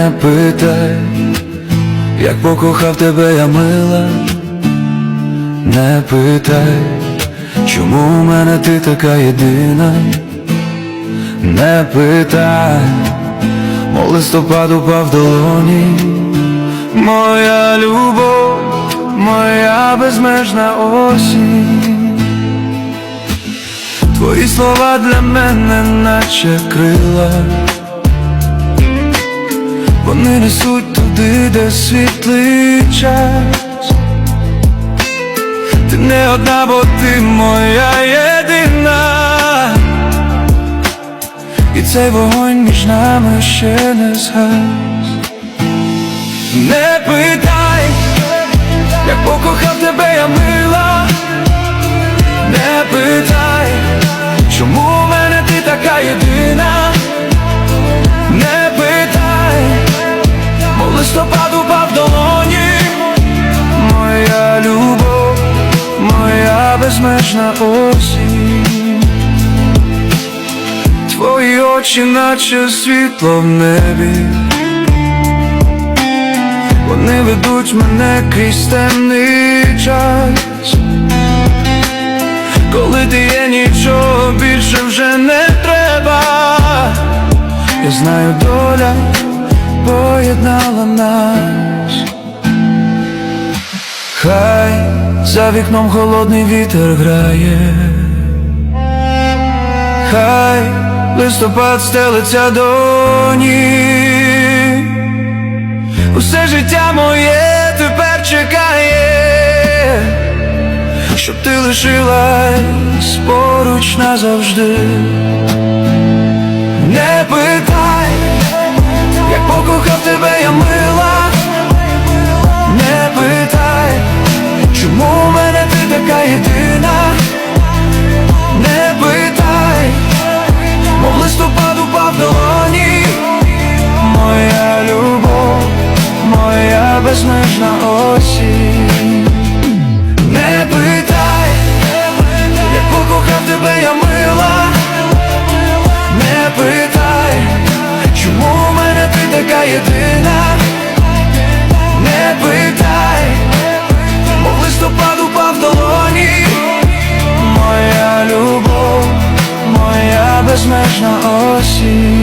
Не питай, як покохав тебе я мила, не питай, чому у мене ти така єдина, не питай, мов листопад упав долоні, моя любов, моя безмежна осінь. Твої слова для мене наче крила. Вони несуть туди, де світлий час. Ти не одна, бо ти моя єдина. І цей вогонь між нами ще не згас. Не питай, як покохав тебе я мила. Безмежна осінь. Твої очі, наче світло в небі. Вони ведуть мене крізь темний час. Коли ти є, нічого більше вже не треба. Я знаю, доля поєднала нас. За вікном холодний вітер грає, хай листопад стелиться до ніг. Усе життя моє тепер чекає, щоб ти лишилась поруч назавжди. Не питай, така єдина, не питай, мов листопад упав долоні, моя любов, моя безмежна осінь. Не питай, як покохав тебе, я мила, не питай, чому в мене ти така єдина? bez na osi.